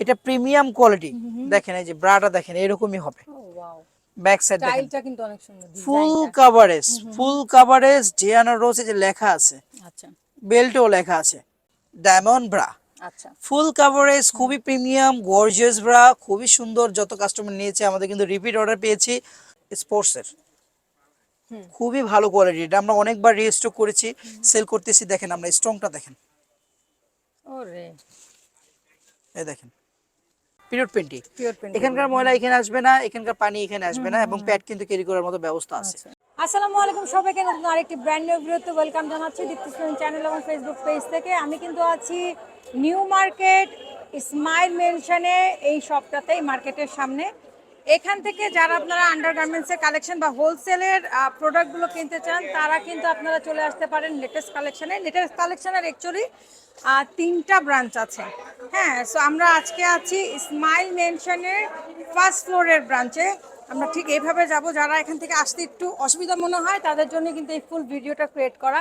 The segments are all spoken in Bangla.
এটা প্রিমিয়াম কোয়ালিটি। দেখেন এই যে ব্রাটা দেখেন এরকমই হবে। ব্যাক সাইড কিন্তু অনেক সুন্দর ফুল কাভারেজ ফুল কাভারেজ জিয়ানা রোজ যে লেখা আছে আচ্ছা। বেল্টেও লেখা আছে ডায়মন্ড ব্রা আচ্ছা। ফুল কাভারেজ খুবই প্রিমিয়াম গর্জিয়াস ব্রা খুবই সুন্দর যত কাস্টমার নিয়েছে আমাদের কিন্তু রিপিট অর্ডার পেয়েছি স্পোর্টসের খুবই ভালো কোয়ালিটি এটা আমরা অনেকবার রিস্টক করেছি সেল করতেছি দেখেন আমরা স্ট্রংটা দেখেন। ওরে। এই দেখেন। পিরিয়ড পেন্টি এখানকার ময়লা এখানে আসবে না এখানকার পানি এখানে আসবে না এবং প্যাড কিন্তু ক্যারি করার মতো ব্যবস্থা আছে। আসসালামু আলাইকুম সবাইকে নতুন আরেকটি ব্র্যান্ড নিউ ভিডিওতে ওয়েলকাম জানাচ্ছি দীপ্তি স্টুডেন্ট চ্যানেল এবং ফেসবুক পেজ থেকে। আমি কিন্তু আছি নিউ মার্কেট ইসমাইল মেনশনে এই শপটাতেই মার্কেটের সামনে। এখান থেকে যারা আপনারা আন্ডারগার্মেন্টসের কালেকশন বা হোলসেলের প্রোডাক্টগুলো কিনতে চান, তারা কিন্তু আপনারা চলে আসতে পারেন লেটেস্ট কালেকশনে লেটেস্ট কালেকশনের অ্যাকচুয়ালি তিনটা ব্রাঞ্চ আছে। হ্যাঁ সো আমরা আজকে আছি স্মাইল মেনশনের ফার্স্ট ফ্লোরের ব্রাঞ্চে আমরা ঠিক এইভাবে যাব, যারা এখান থেকে আসতে একটু অসুবিধা মনে হয়, তাদের জন্য কিন্তু এই ফুল ভিডিওটা ক্রিয়েট করা।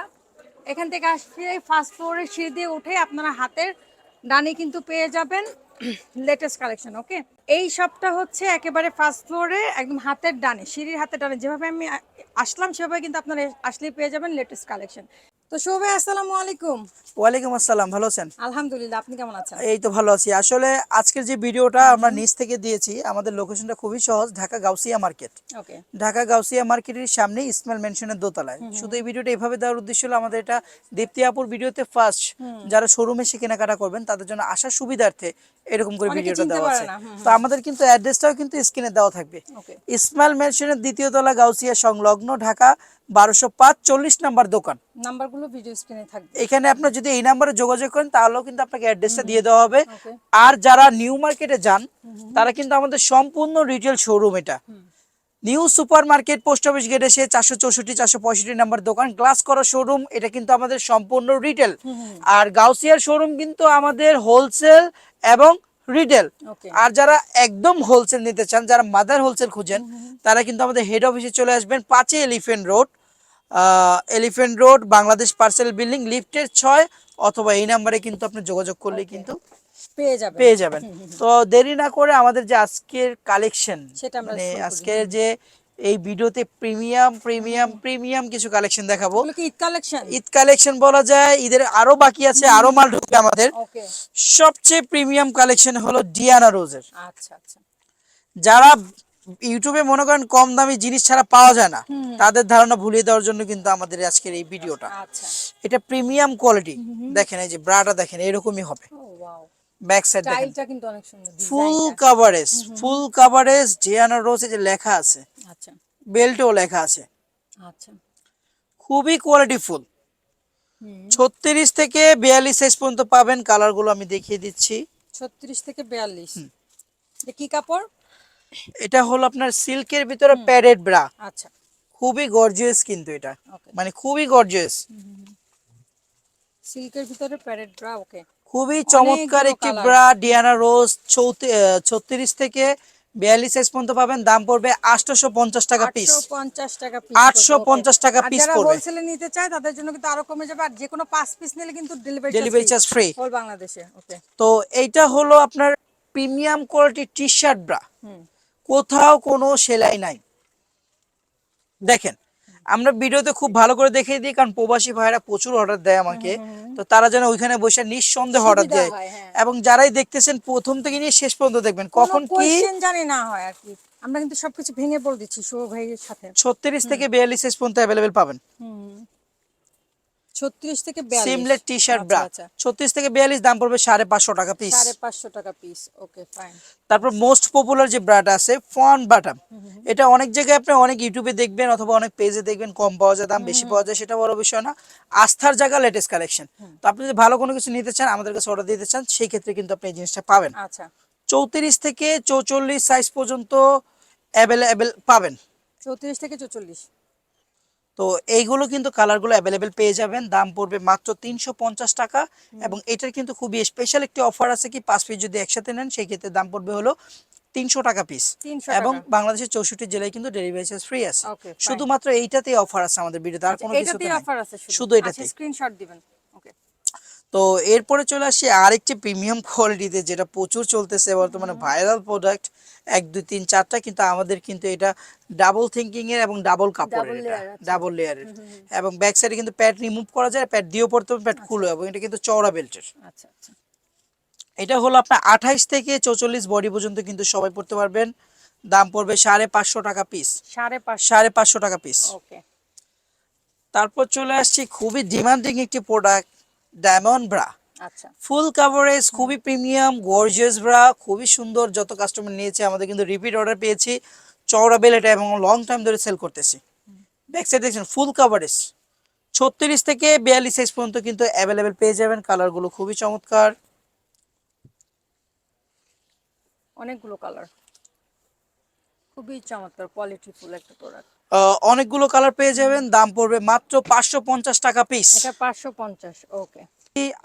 এখান থেকে আসলে ফার্স্ট ফ্লোরের সিঁড়ি দিয়ে উঠে আপনারা হাতের ডানে কিন্তু পেয়ে যাবেন। লেটেস্ট কালেকশন ওকে এই সবটা হচ্ছে একেবারে ফার্স্ট ফ্লোরে একদম হাতের ডানে, সিঁড়ির হাতের ডানে। যেভাবে আমি আসলাম, সেভাবে কিন্তু আপনারা আসলেই পেয়ে যাবেন লেটেস্ট কালেকশন তো শোভে আসসালামু আলাইকুম। ওয়ালাইকুম আসসালাম ভালো আছেন? আলহামদুলিল্লাহ আপনি কেমন আছেন? এই তো ভালো আছি। আসলে আজকের যে ভিডিওটা আমরা নিচ থেকে দিয়েছি আমাদের লোকেশনটা খুবই সহজ ঢাকা গাউসিয়া মার্কেট। ওকে। ঢাকা গাউসিয়া মার্কেটের সামনে ইসমাইল মেনশনের দোতলায়। শুধু এই ভিডিওটা এভাবে দেওয়ার উদ্দেশ্য হলো আমাদের এটা দীপ্তি আপুর ভিডিওতে ফার্স্ট যারা শোরুমে এসে কেনাকাটা করবেন তাদের জন্য আসার সুবিধার্থে এরকম করে ভিডিওটা দেওয়া আছে। তো আমাদের কিন্তু অ্যাড্রেসটাও কিন্তু স্ক্রিনে দেওয়া থাকবে। ইসমাইল মেনশনের দ্বিতীয় তলা গাউসিয়া সংলগ্ন ঢাকা বারোশো পাঁচ চল্লিশ নাম্বার দোকান। নাম্বারগুলো ভিডিও স্ক্রিনে থাকবে। এখানে আপনার যদি এই নাম্বারে যোগাযোগ করেন তাহলেও কিন্তু আপনাকে অ্যাড্রেসটা দিয়ে দেওয়া হবে। আর যারা নিউ মার্কেটে যান তারা কিন্তু আমাদের সম্পূর্ণ রিটেল শোরুম এটা। New super market post office gate এসে চারশো চৌষট্টি চারশো পঁয়ষট্টি নাম্বার দোকান গ্লাস করা শোরুম এটা কিন্তু আমাদের সম্পূর্ণ রিটেল আর গাউসিয়ার শোরুম কিন্তু আমাদের হোলসেল এবং রিটেল আর যারা একদম হোলসেল নিতে চান যারা মাদার হোলসেল খুঁজেন তারা কিন্তু আমাদের হেড অফিসে চলে আসবেন পাঁচে elephant road elephant road Bangladesh parcel building লিফটের ছয় অথবা এই নাম্বারে কিন্তু আপনি যোগাযোগ করলে কিন্তু পেয়ে যাবে পেয়ে যাবেন। তো দেরি না করে আমাদের যে আজকের কালেকশন মানে আজকের যে এই ভিডিওতে প্রিমিয়াম প্রিমিয়াম প্রিমিয়াম কিছু কালেকশন দেখাবো। ঈদ কালেকশন ঈদ কালেকশন বলা যায় ঈদের আরও বাকি আছে আরও মাল ঢুকবে আমাদের। সবচেয়ে প্রিমিয়াম কালেকশন হলো ডিয়ানা রোজের আচ্ছা আচ্ছা। যারা ইউটিউবে মনে করেন কম দামি জিনিস ছাড়া পাওয়া যায় না। তাদের ধারণা ভুলিয়ে দেওয়ার জন্য কিন্তু আমাদের আজকের এই ভিডিওটা। আচ্ছা। এটা প্রিমিয়াম কোয়ালিটি দেখেন এই যে ব্রাটা দেখেন এরকমই হবে। ও ওয়াও ব্যাক সাইড দেখেন। কিন্তু অনেক সুন্দর ফুল ডিজাইনটা ফুল কাভারেজ জিয়ানা রোজ যে লেখা আছে। আচ্ছা। বেল্টেও লেখা আছে। আচ্ছা। খুবই কোয়ালিটি ফুল ছত্রিশ থেকে বিয়াল্লিশ সাইজ পর্যন্ত পাবেন। কালারগুলো আমি দেখিয়ে দিচ্ছি। 36 থেকে 42 এটা কি কাপড়? এটা হলো আপনার সিল্কের ভিতরে প্যারেড ব্রা। আচ্ছা। খুবই গর্জিয়াস কিন্তু এটা। মানে খুবই গর্জিয়াস সিল্কের ভিতরে প্যারেড ব্রা ওকে খুবই চমৎকার একটি ব্রা ডিয়ানা রোজ ছত্রিশ থেকে বিয়াল্লিশ সাইজ পর্যন্ত পাবেন। দাম পড়বে আটশোশো পঞ্চাশ টাকা পিস 850 টাকা পিস 850 টাকা যারা পড়বে। হোলসেলে নিতে চায় তাদের জন্য কিন্তু আরও কমে যাবে। আর যে কোনো 5 পিস নিলে কিন্তু delivery delivery charge free whole বাংলাদেশে ওকে তো এইটা হলো আপনার প্রিমিয়াম কোয়ালিটির টি শার্ট ব্রা। হুম। কোথাও কোনো সেলাই নাই। দেখেন আমরা ভিডিওতে খুব ভালো করে দেখিয়ে দিই কারণ প্রবাসী ভাইরা প্রচুর অর্ডার দেয় আমাকে। তো তারা যেন ওইখানে বসে নিঃসন্দেহে অর্ডার দেয়। হ্যাঁ। এবং যারাই দেখতেছেন প্রথম থেকে নিয়ে শেষ পর্যন্ত দেখবেন। কখন কি জানি না হয় আর কি। আমরা কিন্তু সবকিছু ভেঙে বলে দিচ্ছি শুভ ভাইয়ের সাথে। ছত্রিশ থেকে বিয়াল্লিশ পর্যন্ত অ্যাভেলেবেল পাবেন। 36 থেকে 42 সিমলেট টি শার্ট ব্রা ছত্রিশ থেকে বিয়াল্লিশ দাম পড়বে সাড়ে পাঁচশো টাকা পিস সাড়ে পাঁচশো টাকা পিস ওকে ফাইন তারপর মোস্ট পপুলার যে ব্রাটা আছে ফন বাটাম এটা অনেক জায়গায় আপনি অনেক ইউটিউবে দেখবেন অথবা অনেক পেজে দেখবেন কম পাওয়া যায় দাম বেশি পাওয়া যায় সেটা বড় বিষয় না। আস্থার জায়গা লেটেস্ট কালেকশন তো আপনি যদি ভালো কোনো কিছু নিতে চান আমাদের কাছে অর্ডার দিতে চান সেই ক্ষেত্রে কিন্তু আপনি এই জিনিসটা পাবেন। আচ্ছা। চৌত্রিশ থেকে চৌচল্লিশ সাইজ পর্যন্ত অ্যাভেলেবেল পাবেন। চৌত্রিশ থেকে চৌচল্লিশ। তো এইগুলো কিন্তু কালারগুলো অ্যাভেলেবেল পেয়ে যাবেন। দাম পড়বে মাত্র তিনশো পঞ্চাশ টাকা এবং এটার কিন্তু খুবই স্পেশাল একটি অফার আছে কি পাঁচ পিস যদি একসাথে নেন সেই ক্ষেত্রে দাম পড়বে হলো তিনশো টাকা পিস এবং বাংলাদেশের চৌষট্টি জেলায় কিন্তু ডেলিভারি চার্জ ফ্রি আছে। শুধুমাত্র এইটাতেই অফার আছে আমাদের ভিডিওতে আর কোনো নাই। অফার আছে শুধু। এটা স্ক্রিনশট দিবেন। ওকে তো এরপরে চলে আসি আরেকটি প্রিমিয়াম কোয়ালিটিতে যেটা প্রচুর চলতেছে বর্তমানে ভাইরাল প্রোডাক্ট এক দুই তিন চারটা কিন্তু আমাদের কিন্তু এটা ডাবল থিঙ্কিং এর এবং ডাবল কাপড়ের এটা ডাবল লেয়ারের এবং ব্যাক সাইডে কিন্তু প্যাড রিমুভ করা যায় প্যাড দিয়েও পড়তে হবে প্যাড খুলে এবং এটা কিন্তু চওড়া বেল্টের আচ্ছা আচ্ছা। এটা হলো আপনার আঠাইশ থেকে চৌচল্লিশ বডি পর্যন্ত কিন্তু সবাই পড়তে পারবেন। দাম পড়বে সাড়ে পাঁচশো টাকা পিস সাড়ে পাঁচশো। টাকা পিস তারপর চলে আসছি খুবই ডিমান্ডিং একটি প্রোডাক্ট ডায়মন্ড ব্রা আচ্ছা। ফুল কাভারেজ খুবই প্রিমিয়াম গর্জিয়াস ব্রা খুবই সুন্দর যত কাস্টমার নিয়েছে আমাদের কিন্তু রিপিট অর্ডার পেয়েছি। চওড়া বেল এটা এবং লং টাইম ধরে সেল করতেছি। ব্যাক সাইড দেখছেন ফুল কাভারেজ ছত্রিশ থেকে বিয়াল্লিশ সাইজ পর্যন্ত কিন্তু অ্যাভেলেবেল পেয়ে যাবেন। কালারগুলো খুবই চমৎকার। অনেকগুলো কালার খুবই চমৎকার কোয়ালিটি ফুল একটা প্রোডাক্ট অনেকগুলো কালার পেয়ে যাবেন দাম পড়বে মাত্র পাঁচশো পঞ্চাশ টাকা পিস এটা পাঁচশো পঞ্চাশ ওকে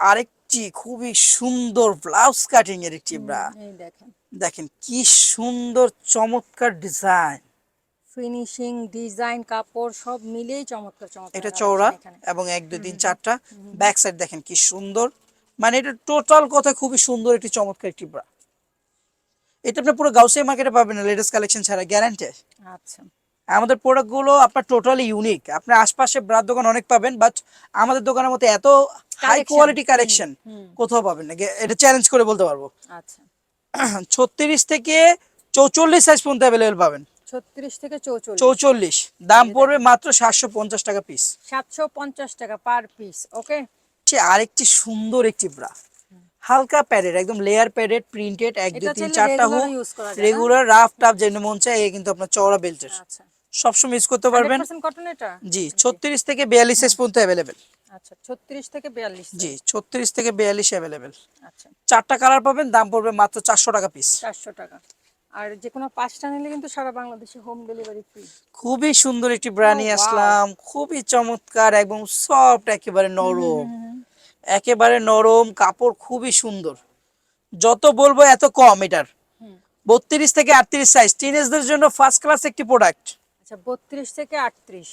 আরেকটি খুবই সুন্দর ব্লাউজ কাটিং এর একটি ব্রা দেখেন। কি সুন্দর চমৎকার ডিজাইন ফিনিশিং ডিজাইন কাপড় সব চমৎকার চমৎকার। এটা চওড়া এবং এক দুই তিন চারটা। ব্যাক সাইড দেখেন কি সুন্দর। মানে এটা টোটাল কথা খুবই সুন্দর একটি চমৎকার একটি ব্রা এটা আপনি পুরো গাউসিয়া মার্কেটে পাবেন না লেটেস্ট কালেকশন ছাড়া গ্যারান্টি আচ্ছা। আমাদের প্রোডাক্টগুলো আপনার টোটালি ইউনিক আপনার আশপাশে ব্রার দোকান অনেক পাবেন বাট আমাদের দোকানের মতো এত হাই কোয়ালিটি কালেকশন কোথাও পাবেন না। এটা চ্যালেঞ্জ করে বলতে পারব। আচ্ছা। ছত্রিশ থেকে চৌচল্লিশ সাইজ পর্যন্ত অ্যাভেলেবেল পাবেন। ছত্রিশ থেকে চৌচল্লিশ। চৌচল্লিশ। দাম পড়বে মাত্র সাতশো পঞ্চাশ টাকা পিস সাতশো পঞ্চাশ টাকা পার পিস ওকে আরেকটি সুন্দর একটি ব্রা হালকা প্যাডেড একদম লেয়ার প্যাডেড প্রিন্টেড এক দুই তিন চারটা হোক? রেগুলার রাফ টাফ যেন মন চায় এ কিন্তু আপনার চওড়া বেল্টের আচ্ছা। সবসময় ইউজ করতে পারবেন। কটন এটা? জি ছত্রিশ থেকে বিয়াল্লিশ সাইজ পর্যন্ত অ্যাভেলেবেল আচ্ছা ছত্রিশ থেকে বিয়াল্লিশ জি ছত্রিশ থেকে বিয়াল্লিশ অ্যাভেলেবেল আচ্ছা। চারটা কালার পাবেন দাম পড়বে মাত্র চারশো টাকা পিস চারশো টাকা। আর যে কোনো পাঁচটা নিলে কিন্তু সারা বাংলাদেশে হোম ডেলিভারি ফ্রি খুবই সুন্দর একটি ব্রা Oh. আসলাম। খুবই চমৎকার এবং সফট একেবারে নরম। একেবারে নরম কাপড় খুবই সুন্দর। যত বলব এত কম এটার। বত্রিশ থেকে আটত্রিশ সাইজ টিনেজদের জন্য ফার্স্ট ক্লাস একটি প্রোডাক্ট আচ্ছা বত্রিশ থেকে আটত্রিশ।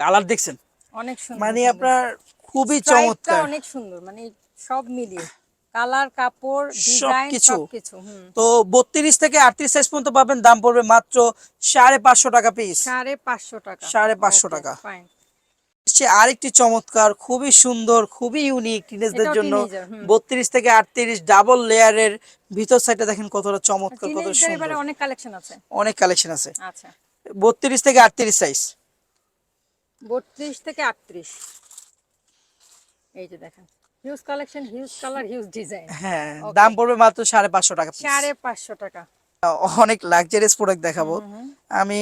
কালার দেখছেন? অনেক সুন্দর মানে আপনার খুবই চমৎকার। অনেক সুন্দর মানে সব মিলিয়ে। কালার কাপড় ডিজাইন সবকিছু। তো বত্রিশ থেকে আটত্রিশ সাইজ পর্যন্ত পাবেন দাম পড়বে মাত্র সাড়ে পাঁচশো টাকা পিস সাড়ে পাঁচশো টাকা। সাড়ে পাঁচশো টাকা। ফাইন সে আরেকটি চমৎকার খুবই সুন্দর খুবই ইউনিক টিনেজদের জন্য। বত্রিশ থেকে আটত্রিশ ডাবল লেয়ারের ভিতর সাইডটা দেখেন কতটা চমৎকার কত সুন্দর। অনেক কালেকশন আছে। অনেক কালেকশন আছে। আচ্ছা। বত্রিশ থেকে আটত্রিশ সাইজ বত্রিশ থেকে আটত্রিশ। এই যে দেখেন huge collection huge colour huge design হ্যাঁ দাম পড়বে মাত্র সাড়ে পাঁচশো টাকা সাড়ে পাঁচশো টাকা। অনেক লাক্সারিয়াস প্রোডাক্ট দেখাবো। আমি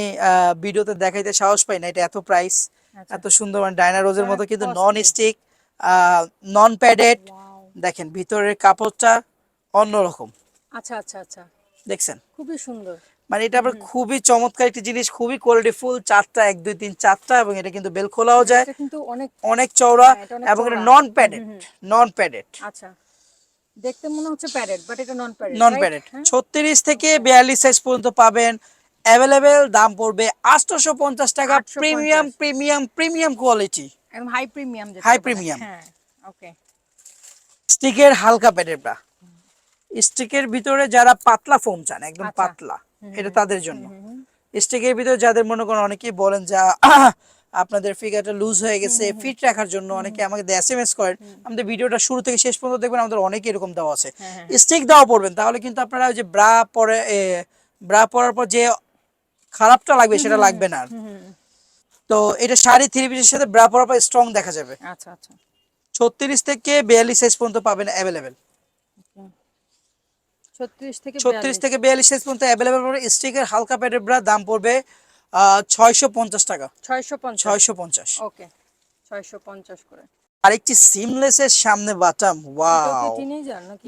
ভিডিওতে দেখাইতে সাহস পাই না এটা এত প্রাইস আচ্ছা। এত সুন্দর মানে ডায়না রোজের মতো কিন্তু নন স্টিক নন প্যাডেড দেখেন ভিতরের কাপড়টা অন্যরকম। আচ্ছা আচ্ছা আচ্ছা। দেখছেন? খুবই সুন্দর। মানে এটা আবার খুবই চমৎকার একটি জিনিস খুবই কোয়ালিটি ফুল চারটা এক দুই তিন চারটা এবং এটা কিন্তু বেল খোলাও যায়। কিন্তু অনেক অনেক চওড়া হ্যাঁ, এবং এটা নন প্যাডেড নন প্যাডেড আচ্ছা। দেখতে মনে হচ্ছে প্যাডেড বাট এটা নন প্যাডেড নন প্যাডেড ছত্রিশ থেকে বিয়াল্লিশ সাইজ পর্যন্ত পাবেন। অ্যাভেলেবেল দাম পড়বে আটশোশো পঞ্চাশ টাকা প্রিমিয়াম প্রিমিয়াম প্রিমিয়াম কোয়ালিটি একদম হাই প্রিমিয়াম যেটা বলে। premium। হ্যাঁ ওকে স্টিকের হালকা প্যাডেরটা স্টিকের ভিতরে যারা পাতলা ফোম চান একদম আচ্ছা। পাতলা। এটা তাদের জন্য। স্টিকের ভিতরে যাদের মনে করেন অনেকেই বলেন যে আপনাদের ফিগারটা লুজ হয়ে গেছে ফিট রাখার জন্য অনেকে আমাকে এস এম এস করেন আমাদের ভিডিওটা শুরু থেকে শেষ পর্যন্ত দেখবেন আমাদের অনেকে এরকম দেওয়া আছে। হ্যাঁ, স্টিক দেওয়া পড়বেন। তাহলে কিন্তু আপনারা ওই যে ব্রা পরে ব্রা পরার পর যে খারাপটা লাগবে সেটা লাগবে না। তো এটা শাড়ি থ্রি পিসের সাথে ব্রা পরার পর স্ট্রং দেখা যাবে। আচ্ছা আচ্ছা। ছত্রিশ থেকে বিয়াল্লিশ সাইজ পর্যন্ত পাবেন অ্যাভেলেবেল ছত্রিশ থেকে বিয়াল্লিশ। সাইজ পর্যন্ত অ্যাভেলেবেল পড়বে স্টিকের হালকা প্যাডের ব্রা দাম পড়বে ছয়শো পঞ্চাশ টাকা। ছয়শো পঞ্চাশ। ছয়শো পঞ্চাশ। ওকে ছয়শো পঞ্চাশ করে। আরেকটি সিমলেসের সামনে বাটাম ওয়াও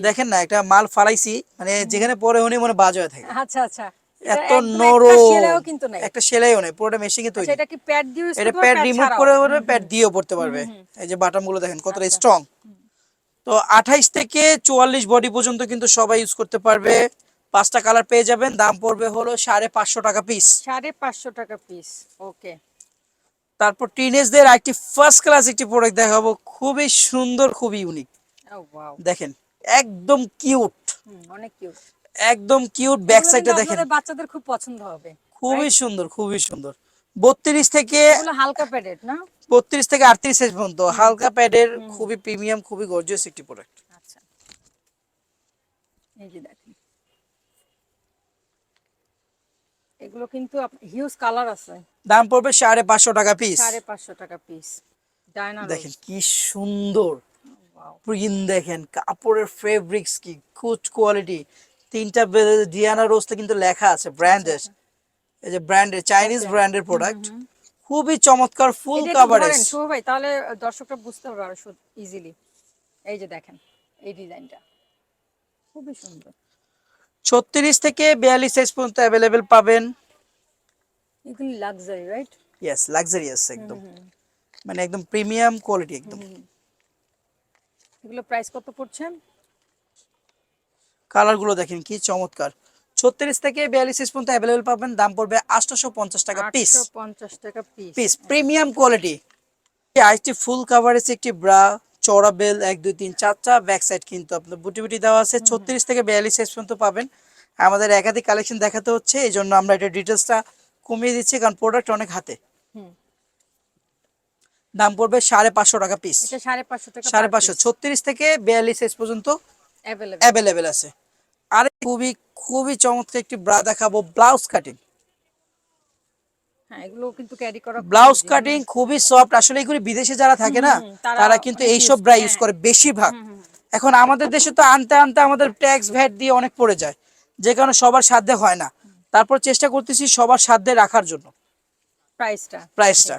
দেখেন না একটা মাল ফালাইছি মানে যেখানে পরে উনি মনে বাজ হয়ে থাকে। আচ্ছা আচ্ছা। এত নরম সেলাইও কিন্তু নাই। একটা সেলাইও নেই পুরোটা মেশিনে আচ্ছা তৈরি এটা কি প্যাড দিয়ে এটা প্যাড রিমুভ করে প্যাড দিয়েও পড়তে পারবে। এই যে বাটামগুলো দেখেন কতটা আচ্ছা। স্ট্রং তো আঠাইশ থেকে চুয়াল্লিশ বডি পর্যন্ত কিন্তু সবাই ইউজ করতে পারবে। পাঁচটা কালার পেয়ে যাবেন দাম পড়বে হলো সাড়ে পাঁচশো টাকা পিস সাড়ে পাঁচশো টাকা পিস ওকে তারপর টিনেজদের একটি ফার্স্ট ক্লাস একটি প্রোডাক্ট দেখাবো খুবই সুন্দর খুবই ইউনিক দেখেন একদম কিউট অনেক কিউট একদম কিউট ব্যাক সাইডটা দেখেন। বাচ্চাদের খুব পছন্দ হবে খুবই সুন্দর খুবই সুন্দর। বত্রিশ থেকে হালকা প্যাডেড না? বত্রিশ থেকে আটত্রিশ সাইজ পর্যন্ত। হালকা প্যাডের খুবই প্রিমিয়াম খুবই গর্জিয়াস একটি প্রোডাক্ট আচ্ছা। এই যে দেখেন। এগুলো কিন্তু হিউজ কালার আছে। দাম পড়বে সাড়ে পাঁচশো টাকা পিস সাড়ে পাঁচশো টাকা পিস দেখেন কি সুন্দর। প্রিন্ট দেখেন কাপড়ের ফেব্রিক্স কি কুচ কোয়ালিটি তিনটা ডিয়ানা রোজতে কিন্তু লেখা আছে ব্র্যান্ডের এই যে ব্র্যান্ডের চাইনিজ ব্র্যান্ডের প্রোডাক্ট খুবই চমৎকার ফুল কাভারেজ শুভ ভাই তাহলে দর্শকরা বুঝতে পারবে আরও ইজিলি এই যে দেখেন এই ডিজাইনটা। খুবই সুন্দর। ছত্রিশ থেকে বিয়াল্লিশ সাইজ পর্যন্ত অ্যাভেলেবেল পাবেন। এগুলি লাক্সারি রাইট ইয়েস লাক্সারিয়াস একদম। মানে একদম প্রিমিয়াম কোয়ালিটি একদম। এগুলো প্রাইস কত পড়ছে? কালারগুলো দেখেন কি চমৎকার। ছত্রিশ থেকে বিয়াল্লিশ সাইজ পর্যন্ত অ্যাভেলেবেল পাবেন। দাম পড়বে আটশোশো পঞ্চাশ টাকা পিস পঞ্চাশ টাকা পিস পিস প্রিমিয়াম কোয়ালিটি আইটি ফুল কাভারেজ একটি ব্রা চওড়া বেল এক দুই তিন চারটা ব্যাক সাইড কিন্তু আপনার বুটি বুটি দেওয়া আছে। ছত্রিশ থেকে বিয়াল্লিশ সাইজ পর্যন্ত পাবেন। আমাদের একাধিক কালেকশন দেখাতে হচ্ছে এই জন্য আমরা এটা ডিটেলসটা কমিয়ে দিচ্ছি কারণ প্রোডাক্ট অনেক হাতে। হুম। দাম পড়বে সাড়ে পাঁচশো টাকা পিস সাড়ে পাঁচশো সাড়ে পাঁচশো। ছত্রিশ থেকে বিয়াল্লিশ সাইজ পর্যন্ত অ্যাভেলেবেল আছে। আর খুবই খুবই চমৎকার একটি ব্রা দেখাবো ব্লাউজ কাটিং হ্যাঁ এগুলো কিন্তু ক্যারি করা খুব ব্লাউজ কাটিং খুবই সফট আসলে এগুলি বিদেশে যারা থাকে না তারা কিন্তু এইসব ব্রা ইউজ হ্যাঁ। করে বেশিরভাগ। এখন আমাদের দেশে তো আনতে আনতে আমাদের ট্যাক্স ভ্যাট দিয়ে অনেক পড়ে যায়। যে কারণে সবার সাধ্যে হয় না। তারপর চেষ্টা করতেছি সবার সাধ্যে রাখার জন্য। প্রাইসটা প্রাইসটা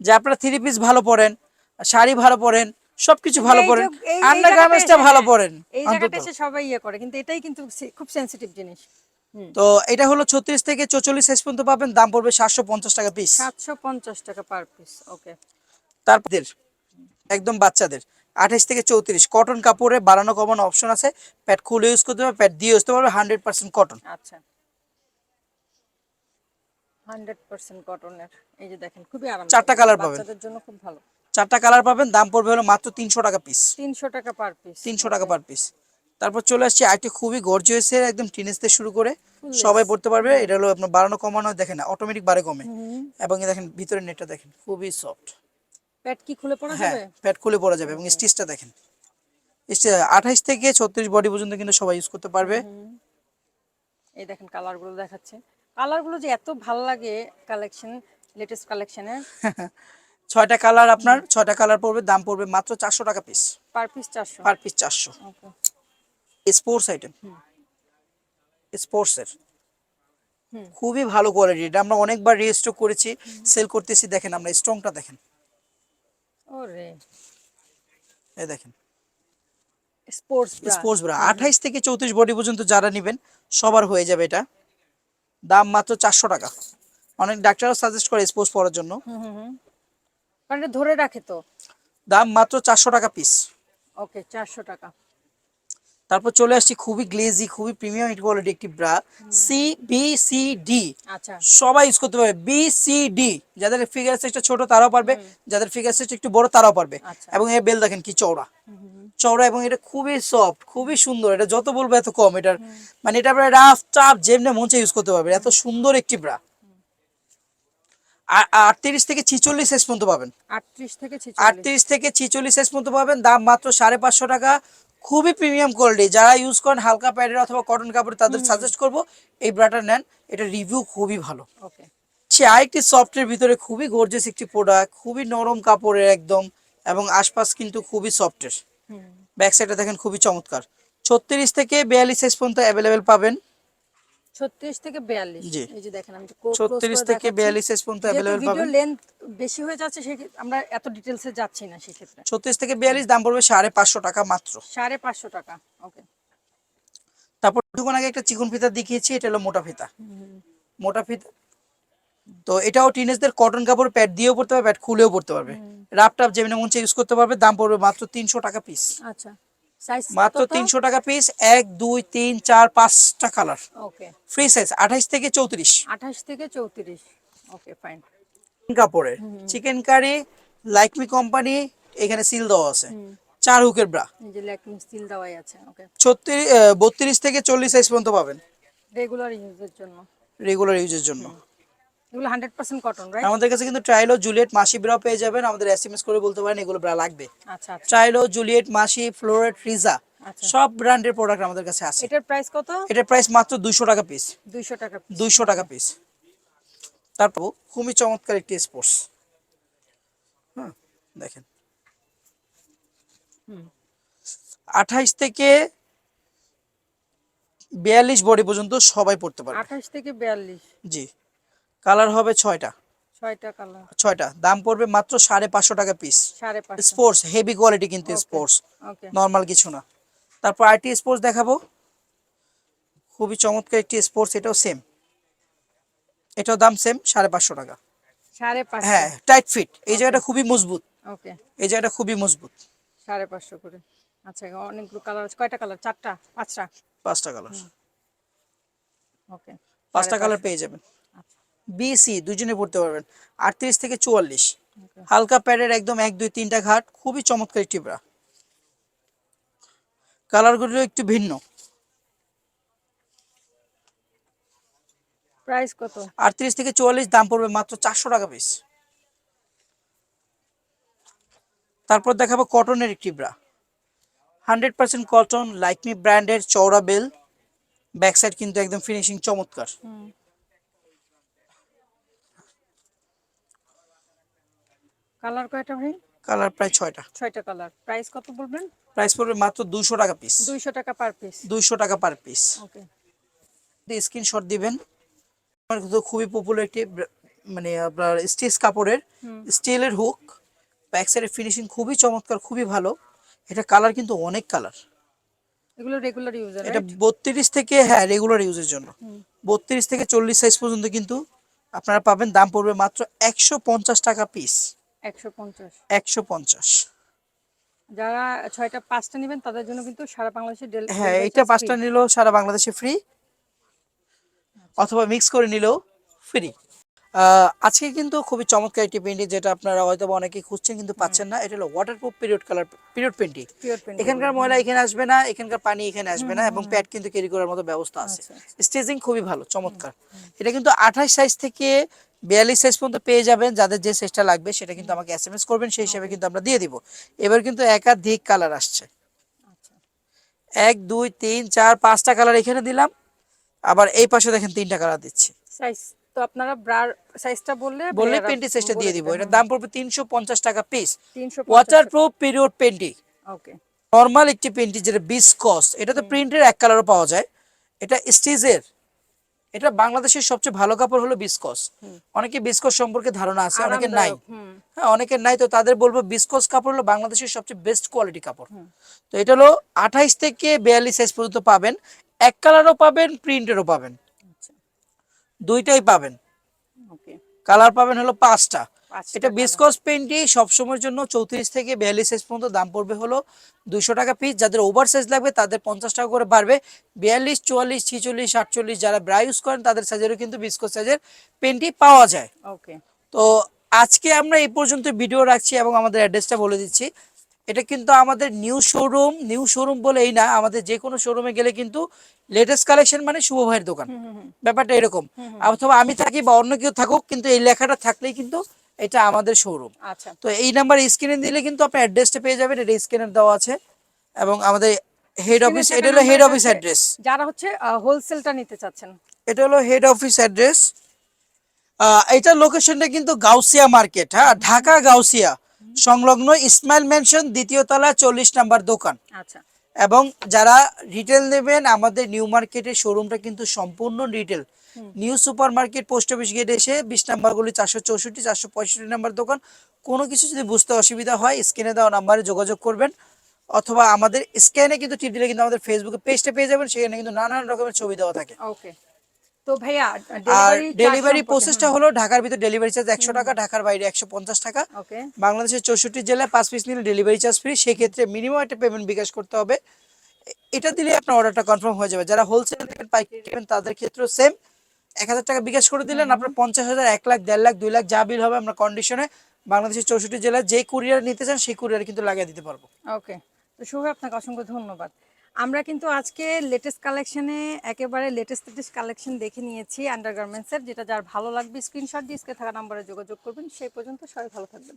যে আপনারা থ্রি পিস ভালো পরেন শাড়ি ভালো পরেন সবকিছু ভালো এই এই- এই আন্ডার গার্মেন্টসটা ভালো হ্যাঁ, পরেন এই অন্তত। জায়গাটা এসে সবাই ইয়ে করে কিন্তু এটাই কিন্তু খুব সেনসিটিভ জিনিস। তো এটা হলো ছত্রিশ থেকে চৌচল্লিশ সাইজ পর্যন্ত পাবেন। দাম পড়বে সাতশো পঞ্চাশ টাকা পিস সাতশো পঞ্চাশ টাকা পার পিস ওকে তারপর একদম বাচ্চাদের আঠাইশ থেকে চৌত্রিশ। কটন কাপড়ে বাড়ানো কমানো অপশন আছে। প্যাড খুলে ইউজ করতে পারবে প্যাড দিয়ে ইউজ করতে পারবে হান্ড্রেড পার্সেন্ট কটন আচ্ছা। হান্ড্রেড পার্সেন্ট কটনের এই যে দেখেন খুবই আরাম চারটা কালার পাবেন। বাচ্চাদের জন্য খুব ভালো। চারটা কালার পাবেন দাম পড়বে হলো মাত্র তিনশো টাকা পিস তিনশো টাকা পার পিস তিনশো টাকা পার পিস তারপর চলে আসছে আরেকটি খুবই গর্জিয়াসের একদম টিনেজ থেকে শুরু করে সবাই পড়তে পারবে। এটা হলো আপনার বাড়ানো কমানো দেখেন অটোমেটিক বাড়ে কমে। এবং দেখেন ভিতরে নেটটা দেখেন খুবই সফট প্যাট কি খুলে পড়া হ্যাঁ যাবে? প্যাড খুলে পড়া যাবে এবং স্টিচটা দেখেন। স্টিচ আঠাইশ থেকে ছত্রিশ বডি পর্যন্ত কিন্তু সবাই ইউজ করতে পারবে। এই দেখেন কালারগুলো দেখাচ্ছে। কালারগুলো যে এত ভালো লাগে কালেকশন লেটেস্ট কালেকশনের ছয়টা কালার আপনার ছয়টা কালার পড়বে দাম পড়বে মাত্র চারশো টাকা পিস পার পিস চারশো। পার পিস চারশো। স্পোর্টস আইটেম স্পোর্টসের খুবই ভালো কোয়ালিটি এটা আমরা অনেকবার রিস্টক করেছি সেল করতেছি দেখেন আমরা স্ট্রংটা দেখেন। ওরে। এই দেখেন। স্পোর্টস স্পোর্টস ব্রা আঠাইশ থেকে চৌত্রিশ বডি পর্যন্ত যারা নেবেন সবার হয়ে যাবে এটা। দাম মাত্র চারশো টাকা। অনেক ডাক্তারও সাজেস্ট করে স্পোর্টস পরার জন্য। হুম হুম। কারণ এটা ধরে রাখে তো? দাম মাত্র চারশো টাকা পিস ওকে চারশো টাকা। তারপর চলে আসছি খুবই গ্লেজি খুবই প্রিমিয়াম কোয়ালিটি একটি bra C B C D আচ্ছা। সবাই ইউজ করতে পারবে বি সি ডি যাদের ফিগার সাইজটা ছোট তারাও পারবে যাদের ফিগার সাইজ একটু বড় তারাও পারবে। আচ্ছা। এবং এই বেল দেখেন কি চওড়া। চওড়া এবং এটা খুবই সফট খুবই সুন্দর এটা যত বলব এত কম এটার মানে এটা আপনার রাফ টাফ যেমনি মঞ্চে ইউজ করতে পারবে এত সুন্দর একটি ব্রা আটত্রিশ থেকে ছিচল্লিশ সাইজ পর্যন্ত পাবেন। আটত্রিশ থেকে ছেচল্লিশ। সাইজ পর্যন্ত পাবেন। দাম মাত্র সাড়ে পাঁচশো টাকা। খুবই প্রিমিয়াম কোয়ালিটি যারা ইউজ করেন হালকা প্যাডের অথবা কটন কাপড় তাদের সাজেস্ট করব এই ব্রাটা নেন। এটা রিভিউ খুবই ভালো। সে আরেকটি সফটের ভিতরে খুবই গর্জিয়াস একটি প্রোডাক্ট খুবই নরম কাপড়ের একদম এবং আশপাশ কিন্তু খুবই সফটের ব্যাক সাইডে দেখেন খুবই চমৎকার। ছত্রিশ থেকে বিয়াল্লিশ সাইজ পর্যন্ত অ্যাভেলেবেল পাবেন। ছত্রিশ থেকে বিয়াল্লিশ। জি। এই যে দেখেন আমি একটু close ছত্রিশ করে থেকে দেখাচ্ছি। বিয়াল্লিশ পর্যন্ত যেহেতু অ্যাভেলেবেল ভিডিও লেন্থ বেশি হয়ে যাচ্ছে সে আমরা এত ডিটেলসে যাচ্ছি না ছত্রিশ থেকে বিয়াল্লিশ দাম পড়বে সাড়ে পাঁচশো টাকা মাত্র। সাড়ে পাঁচশো টাকা ওকে তারপর কিছুক্ষণ আগে একটা চিকন ফিতা দেখিয়েছি এটা হলো মোটা ফিতা। মোটা ফিতা। তো এটাও টিনেজদের কটন কাপড় প্যাড দিয়েও পড়তে পারবে প্যাড খুলেও পড়তে পারবে টাপ যেমনি মন ইউজ করতে পারবে দাম পড়বে মাত্র তিনশো টাকা পিস আচ্ছা। মাত্র তিনশো টাকা পিস এক দুই তিন চার পাঁচটা কালার ফ্রি সাইজ আঠাইশ থেকে চৌত্রিশ। আঠাশ থেকে চৌত্রিশ। ওকে ফাইন কাপড়ের। Chicken curry like me company এখানে সিল দেওয়া আছে। চার হুকের ব্রা যে দেওয়াই আছে ওকে ছত্রিশ বত্রিশ থেকে চল্লিশ সাইজ পর্যন্ত পাবেন। রেগুলার ইউজের জন্য। রেগুলার ইউজের জন্য। এগুলো হান্ড্রেড পার্সেন্ট কটন রাইট আমাদের কাছে কিন্তু ট্রাইলো জুলিয়েট মাসি ব্রা পেয়ে যাবেন। আমাদের এস এম এস করে বলতে পারেন এগুলো ব্রা লাগবে। আচ্ছা আচ্ছা। ট্রাইলো জুলিয়েট মাসি ফ্লোরেট রিজা। সব ব্র্যান্ডের প্রোডাক্ট আমাদের কাছে আছে। এটার প্রাইস কত? এটার প্রাইস মাত্র দুইশো টাকা পিস দুইশো টাকা দুইশো টাকা পিস তারপর খুবই চমৎকার একটি স্পোর্টস হ্যাঁ দেখেন। আঠাইশ থেকে বিয়াল্লিশ বডি পর্যন্ত সবাই পড়তে পারবে। আঠাশ থেকে বিয়াল্লিশ। জি। কালার হবে ছয়টা। ছয়টা কালার। ছয়টা। দাম পড়বে মাত্র সাড়ে পাঁচশো টাকা পিস সাড়ে পাঁচশো। স্পোর্টস হেভি কোয়ালিটি কিন্তু স্পোর্টস নর্মাল কিছু না। তারপর আইটি স্পোর্টস দেখাবো। খুবই চমৎকার একটি স্পোর্টস এটাও সেম এটাও দাম সেম সাড়ে পাঁচশো টাকা। হ্যাঁ টাইট ফিট এই জায়গাটা খুবই মজবুত। ওকে এই জায়গাটা খুবই মজবুত। সাড়ে পাঁচশো করে। আচ্ছা অনেকগুলো কালার আছে। কয়টা কালার? চারটা পাঁচটা? পাঁচটা কালার। ওকে পাঁচটা কালার পেয়ে যাবেন। বিসি দুজনে পড়তে পারবেন। আটত্রিশ থেকে চুয়াল্লিশ। হালকা প্যাডের একদম এক দুই তিনটা ঘাট খুবই চমৎকার একটি ব্রা কালারগুলো একটু ভিন্ন। প্রাইস কত? আটত্রিশ থেকে চুয়াল্লিশ দাম পড়বে মাত্র চারশো টাকা পিস তারপর দেখাবো কটনের একটি bra hundred percent cotton like me ব্র্যান্ডের চওড়া বেল। ব্যাক সাইড কিন্তু একদম ফিনিশিং চমৎকার। কালার কয়টা ভাই? কালার প্রায় ছয়টা। ছয়টা কালার প্রাইস কত বলবেন? প্রাইস পড়বে মাত্র দুশো টাকা পিস দুইশো টাকা পার পিস দুইশো টাকা পার পিস ওকে স্ক্রিনশট দিবেন। আমার কিন্তু খুবই পপুলার একটি মানে আপনার স্টিচ কাপড়ের স্টিলের হুক ব্যাক সাইডের ফিনিশিং খুবই চমৎকার খুবই ভালো। এটা কালার কিন্তু অনেক কালার এগুলো রেগুলার ইউজার এটা বত্রিশ থেকে হ্যাঁ রেগুলার ইউজের জন্য। বত্রিশ থেকে চল্লিশ সাইজ পর্যন্ত কিন্তু আপনারা পাবেন। দাম পড়বে মাত্র একশো পঞ্চাশ টাকা পিস একশো পঞ্চাশ। একশো পঞ্চাশ। যারা ছয়টা পাঁচটা নেবেন তাদের জন্য কিন্তু সারা বাংলাদেশে হ্যাঁ এইটা পাঁচটা নিলেও সারা বাংলাদেশে ফ্রি অথবা মিক্স করে নিলেও ফ্রি আজকে কিন্তু খুবই চমৎকার একটি পেন্টি যেটা আপনারা হয়তো বা অনেকেই খুঁজছেন কিন্তু পাচ্ছেন না। এটা হলো waterproof period colour period panty এখানকার ময়লা এখানে আসবে না এখানকার পানি এখানে আসবে না এবং প্যাড কিন্তু ক্যারি করার মতো ব্যবস্থা আছে। আচ্ছা, স্টেজিং খুবই ভালো চমৎকার। এটা কিন্তু আঠাশ সাইজ থেকে বিয়াল্লিশ সাইজ পর্যন্ত পেয়ে যাবেন। যাদের যে সাইজটা লাগবে সেটা কিন্তু আমাকে এস এম এস করবেন সেই হিসাবে কিন্তু আমরা দিয়ে দিব। এবার কিন্তু একাধিক কালার আসছে। আচ্ছা। এক দুই তিন চার পাঁচটা কালার এখানে দিলাম। আবার এই পাশে দেখেন তিনটা কালার দিচ্ছি। সাইজ তো আপনারা ব্রার সাইজটা বললে বললে পেন্টি সাইজটা দিয়ে দিব। এটার দাম পড়বে তিনশো পঞ্চাশ টাকা পিস তিনশো water period panty. Okay normal একটি পেন্টি যেটা বিসকস এটা তো প্রিন্টের এক কালারও পাওয়া যায়। এটা স্টিজের এটা বাংলাদেশের সবচেয়ে ভালো কাপড় হলো বিসকস অনেকে বিসকস সম্পর্কে ধারণা আছে অনেকে নাই। হ্যাঁ অনেকে নাই তো তাদের বলব বিসকস কাপড় হলো বাংলাদেশের সবচেয়ে বেস্ট কোয়ালিটি কাপড়। তো এটা হলো আঠাইশ থেকে বিয়াল্লিশ সাইজ পর্যন্ত পাবেন। এক কালারও পাবেন প্রিন্টেরও পাবেন। দুইটাই পাবেন। ওকে। কালার পাবেন হলো পাঁচটা। এটা বিসকস পেন্টি সবসময়ের জন্য চৌত্রিশ থেকে বিয়াল্লিশ সাইজ পর্যন্ত দাম পড়বে হলো দুশো টাকা পিস যাদের ওভার সাইজ লাগবে তাদের পঞ্চাশ টাকা করে বাড়বে। বিয়াল্লিশ চুয়াল্লিশ ছিচল্লিশ আটচল্লিশ যারা ব্রা ইউজ করেন তাদের সাইজেরও কিন্তু বিসকস সাইজের পেন্টি পাওয়া যায়। ওকে। তো আজকে আমরা এই পর্যন্ত ভিডিও রাখছি এবং আমাদের অ্যাড্রেসটা বলে দিচ্ছি। এটা কিন্তু আমাদের নিউ শোরুম নিউ শোরুম বলে এই না আমাদের যে কোনো শোরুমে গেলে কিন্তু লেটেস্ট কালেকশন মানে শুভ ভাইয়ের দোকান। ব্যাপারটা এরকম। অথবা আমি থাকি বা অন্য কেউ থাকুক কিন্তু এই লেখাটা থাকলেই কিন্তু এটা আমাদের শোরুম আচ্ছা। তো এই নাম্বার স্ক্রিনে দিলে কিন্তু আপনি অ্যাড্রেসটা পেয়ে যাবেন এটা স্ক্রিনে দেওয়া আছে। এবং আমাদের হেড অফিস এটা হলো হেড অফিস অ্যাড্রেস যারা হচ্ছে হোলসেলটা নিতে চাচ্ছেন। এটা হলো হেড অফিস অ্যাড্রেস এটা লোকেশনটা কিন্তু গাউসিয়া মার্কেট হ্যাঁ ঢাকা গাউসিয়া। সংলগ্ন ইসমাইল মেনশন দ্বিতীয় তলা চল্লিশ নাম্বার দোকান। আচ্ছা। এবং যারা রিটেল নেবেন আমাদের নিউ মার্কেটের শোরুমটা কিন্তু সম্পূর্ণ retail new super market post office gate এসে বিশ নাম্বার নাম্বারগুলি চারশো চৌষট্টি চারশো পঁয়ষট্টি নাম্বার দোকান। কোনো কিছু যদি বুঝতে অসুবিধা হয় স্ক্রিনে দেওয়া নাম্বারে যোগাযোগ করবেন। অথবা আমাদের স্ক্যানে কিন্তু টিপ দিলে কিন্তু আমাদের ফেসবুকে পেজটা পেয়ে যাবেন। সেখানে কিন্তু নানান রকমের ছবি দেওয়া থাকে। ওকে তো ভাইয়া আর ডেলিভারি প্রসেসটা হলো ঢাকার ভিতর ডেলিভারি চার্জ একশো টাকা ঢাকার বাইরে একশো পঞ্চাশ টাকা। ওকে। বাংলাদেশের চৌষট্টি জেলায় পাঁচ পিস নিলে ডেলিভারি চার্জ ফ্রি সেক্ষেত্রে মিনিমাম একটা পেমেন্ট বিকাশ করতে হবে। এটা দিলে আপনার অর্ডারটা কনফার্ম হয়ে যাবে। যারা হোলসেল নেবেন পাইকারি নেবেন তাদের ক্ষেত্রেও সেম এক হাজার টাকা বিকাশ করে দিলেন আপনার পঞ্চাশ হাজার এক লাখ দেড় লাখ দুই লাখ যা বিল হবে আমরা কন্ডিশনে বাংলাদেশের চৌষট্টি জেলায় যে কুরিয়ার নিতে চান সেই কুরিয়ার কিন্তু লাগিয়ে দিতে পারব। ওকে। তো শুভ আপনাকে অসংখ্য ধন্যবাদ। আমরা কিন্তু আজকে লেটেস্ট কালেকশনে একেবারে লেটেস্ট লেটেস্ট কালেকশন দেখে নিয়েছি আন্ডারগার্মেন্টসের যেটা যার ভালো লাগবে স্ক্রিনশট দিয়ে থাকা নাম্বারে যোগাযোগ করবেন। সেই পর্যন্ত সবাই ভালো থাকবেন।